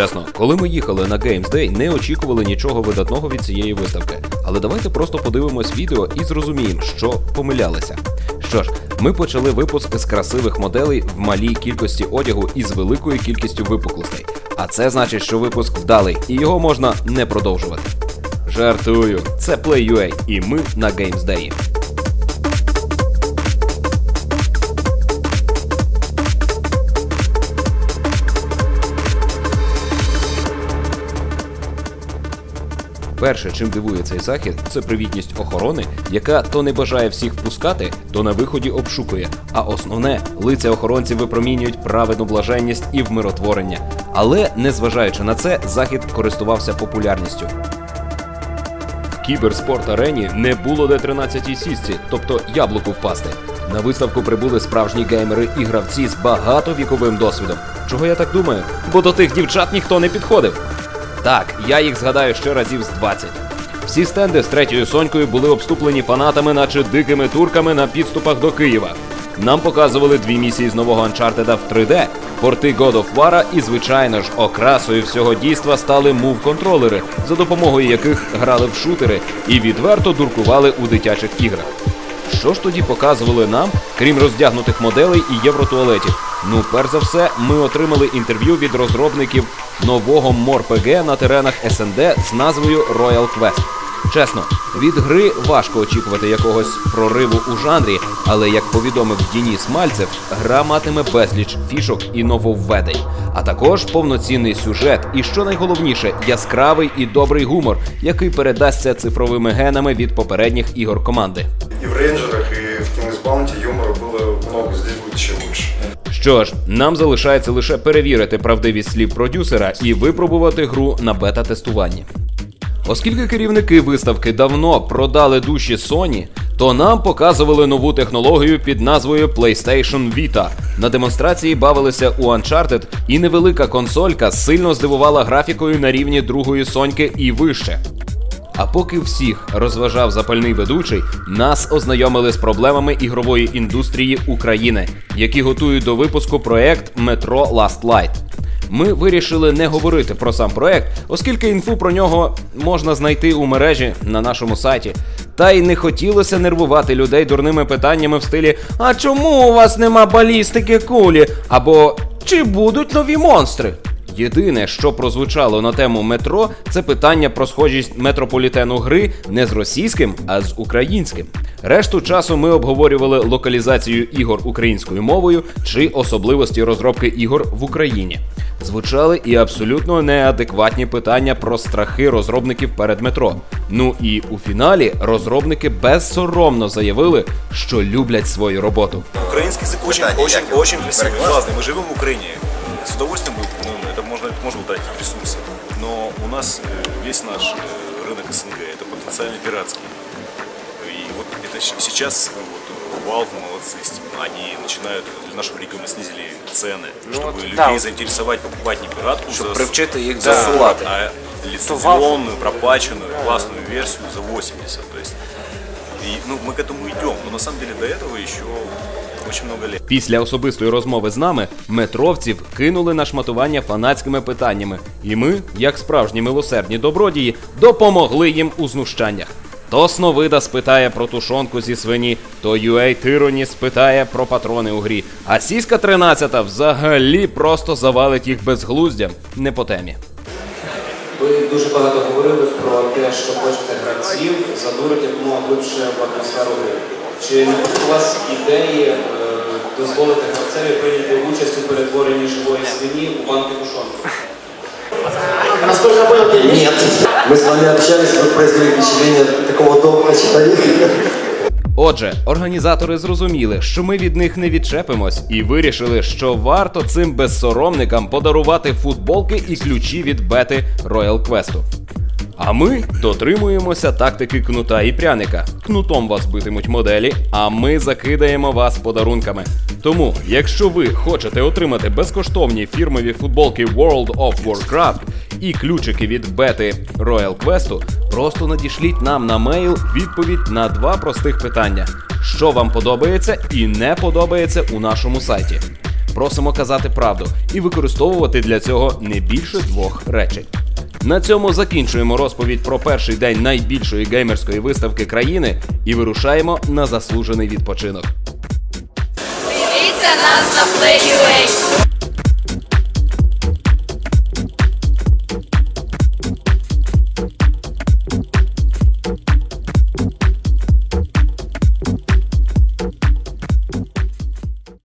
Чесно, коли ми їхали на Games Day, не очікували нічого видатного від цієї виставки. Але давайте просто подивимось відео і зрозуміємо, що помилялися. Що ж, ми почали випуск з красивих моделей в малій кількості одягу і з великою кількістю випуклостей. А це значить, що випуск вдалий, і його можна не продовжувати. Жартую, це Play.ua, і ми на Games Day. Перше, чим дивує цей захід, це привітність охорони, яка то не бажає всіх впускати, то на виході обшукує. А основне, лиця охоронців випромінюють праведну блаженність і вмиротворення. Але, незважаючи на це, захід користувався популярністю. В кіберспорт арені не було де 13-й сісці, тобто яблуку впасти. На виставку прибули справжні геймери і гравці з багатовіковим досвідом. Чого я так думаю? Бо до тих дівчат ніхто не підходив. Так, я їх згадаю ще разів з 20. Всі стенди з третьою сонькою були обступлені фанатами, наче дикими турками на підступах до Києва. Нам показували дві місії з нового Uncharted в 3D, порти God of War і, звичайно ж, окрасою всього дійства стали мув-контролери, за допомогою яких грали в шутери і відверто дуркували у дитячих іграх. Що ж тоді показували нам, крім роздягнутих моделей і євротуалетів? Ну, перш за все, ми отримали інтерв'ю від розробників нового MorPG на теренах СНД з назвою Royal Quest. Чесно, від гри важко очікувати якогось прориву у жанрі, але як повідомив Дініс Мальцев, гра матиме безліч фішок і нововведень, а також повноцінний сюжет, і що найголовніше, яскравий і добрий гумор, який передасться цифровими генами від попередніх ігор команди. И в рейнджерах, и в Bounty юмора было много, здесь будет еще лучше. Що ж, нам залишається лише перевірити правдивість слів продюсера і випробувати гру на бета-тестуванні. Оскільки керівники виставки давно продали душі Sony, то нам показували нову технологію під назвою PlayStation Vita. На демонстрації бавилися у Uncharted, і невелика консолька сильно здивувала графікою на рівні другої соньки і вище. А поки всіх розважав запальний ведучий, нас ознайомили з проблемами ігрової індустрії України, які готують до випуску проект Metro Last Light. Ми вирішили не говорити про сам проект, оскільки інфу про нього можна знайти у мережі на нашому сайті. Та й не хотілося нервувати людей дурними питаннями в стилі А чому у вас нема балістики кулі? або Чи будуть нові монстри? Єдине, що прозвучало на тему метро, це питання про схожість метрополітену гри не з російським, а з українським. Решту часу ми обговорювали локалізацію ігор українською мовою чи особливості розробки ігор в Україні. Звучали і абсолютно неадекватні питання про страхи розробників перед метро. Ну і у фіналі розробники безсоромно заявили, що люблять свою роботу. Украинский язык очень, Питание, очень, як його очень красивый, перекласти? классный. Мы живем в Украине. С удовольствием бы, ну, это можно, тратить ресурсы. Но у нас э, весь наш э, рынок СНГ это потенциально пиратский. И вот это сейчас ну, вот, Valve молодцы, они начинают для нашего региона снизили цены, чтобы вот, людей да. заинтересовать покупать не пиратку, Щоб за привчити їх да, засилати. а лицензионную, пропаченную, классную версию за 80. То есть, и, ну, мы к этому идем, но на самом деле до этого еще очень много лет. Після особистої розмови з нами метровців кинули на шматування фанатськими питаннями, і ми, як справжні милосердні добродії, допомогли їм у знущаннях. То Сновида спитає про тушонку зі свині, то UA Тироні спитає про патрони у грі, а Сіська 13 взагалі просто завалить їх безглуздям не по темі. Ви дуже багато говорили про те, що хочете гравців задурити якомога глибше в атмосферу гри. Чи не у вас ідеї е, дозволити гравцеві прийняти участь у перетворенні живої свині у банки тушонки? Нет. Мы с вами общались, вы произвели впечатление такого доброго человека. Отже, організатори зрозуміли, що ми від них не відчепимось, і вирішили, що варто цим безсоромникам подарувати футболки і ключі від бети Royal Quest. А ми дотримуємося тактики кнута і пряника. Кнутом вас битимуть моделі, а ми закидаємо вас подарунками. Тому, якщо ви хочете отримати безкоштовні фірмові футболки World of Warcraft і ключики від бети Royal Quest, просто надішліть нам на мейл відповідь на два простих питання: що вам подобається і не подобається у нашому сайті. Просимо казати правду і використовувати для цього не більше двох речень. На цьому закінчуємо розповідь про перший день найбільшої геймерської виставки країни і вирушаємо на заслужений відпочинок. Дивіться нас на Play.ua.